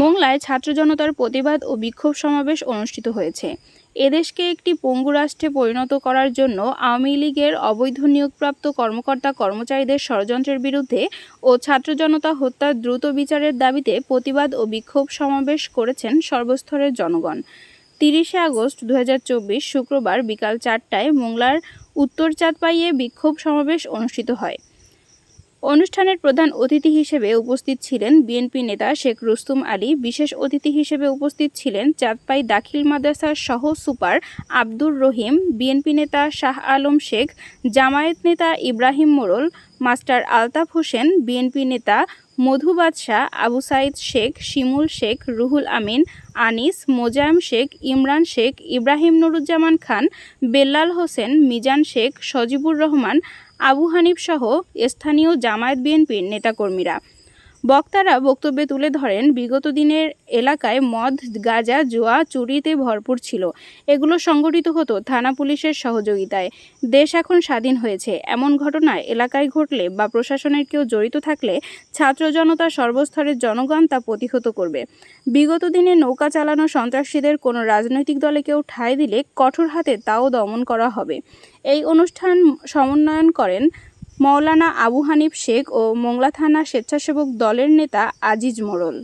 মোংলায় ছাত্র জনতার প্রতিবাদ ও বিক্ষোভ সমাবেশ অনুষ্ঠিত হয়েছে। এদেশকে একটি পঙ্গু রাষ্ট্রে পরিণত করার জন্য আওয়ামী লীগের অবৈধ নিয়োগপ্রাপ্ত কর্মকর্তা কর্মচারীদের ষড়যন্ত্রের বিরুদ্ধে ও ছাত্র জনতা হত্যার দ্রুত বিচারের দাবিতে প্রতিবাদ ও বিক্ষোভ সমাবেশ করেছেন সর্বস্তরের জনগণ। তিরিশে আগস্ট দু হাজার চব্বিশ শুক্রবার বিকাল চারটায় মোংলার উত্তর চাঁদপাইয়ে বিক্ষোভ সমাবেশ অনুষ্ঠিত হয়। অনুষ্ঠানের প্রধান অতিথি হিসেবে উপস্থিত ছিলেন বিএনপি নেতা শেখ রুস্তুম আলী, বিশেষ অতিথি হিসেবে উপস্থিত ছিলেন চাঁদপাই দাখিল মাদ্রাসার সহ সুপার আব্দুর রহিম, বিএনপি নেতা শাহ আলম শেখ, জামায়াত নেতা ইব্রাহিম মোরল, মাস্টার আলতাফ হোসেন, বিএনপি নেতা মধু বাদশাহ, আবু সাইদ শেখ, শিমুল শেখ, রুহুল আমিন, আনিস মোজায়েম শেখ, ইমরান শেখ, ইব্রাহিম নুরুজ্জামান খান, বেল্লাল হোসেন, মিজান শেখ, সজিবুর রহমান, আবু হানিফ সহ স্থানীয় জামায়াত বিএনপির নেতাকর্মীরা। বক্তারা বক্তব্যে তুলে ধরেন, বিগত দিনের এলাকায় মদ, গাঁজা, জুয়া চুরিতে ভরপুর ছিল। এগুলো সংগঠিত হতো থানা পুলিশের সহযোগিতায়। দেশ এখন স্বাধীন হয়েছে। এমন ঘটনায় এলাকায় ঘটলে বা প্রশাসনের কেউ জড়িত থাকলে ছাত্র জনতা সর্বস্তরের জনগণ তা প্রতিহত করবে। বিগত দিনে নৌকা চালানো সন্ত্রাসীদের কোনো রাজনৈতিক দলে কেউ ঠাঁই দিলে কঠোর হাতে তাও দমন করা হবে। এই অনুষ্ঠান সমন্বয়ন করেন মৌলানা আবু হানিফ শেখ ও মোংলা থানা স্বেচ্ছাসেবক দলের নেতা আজিজ মোড়ল।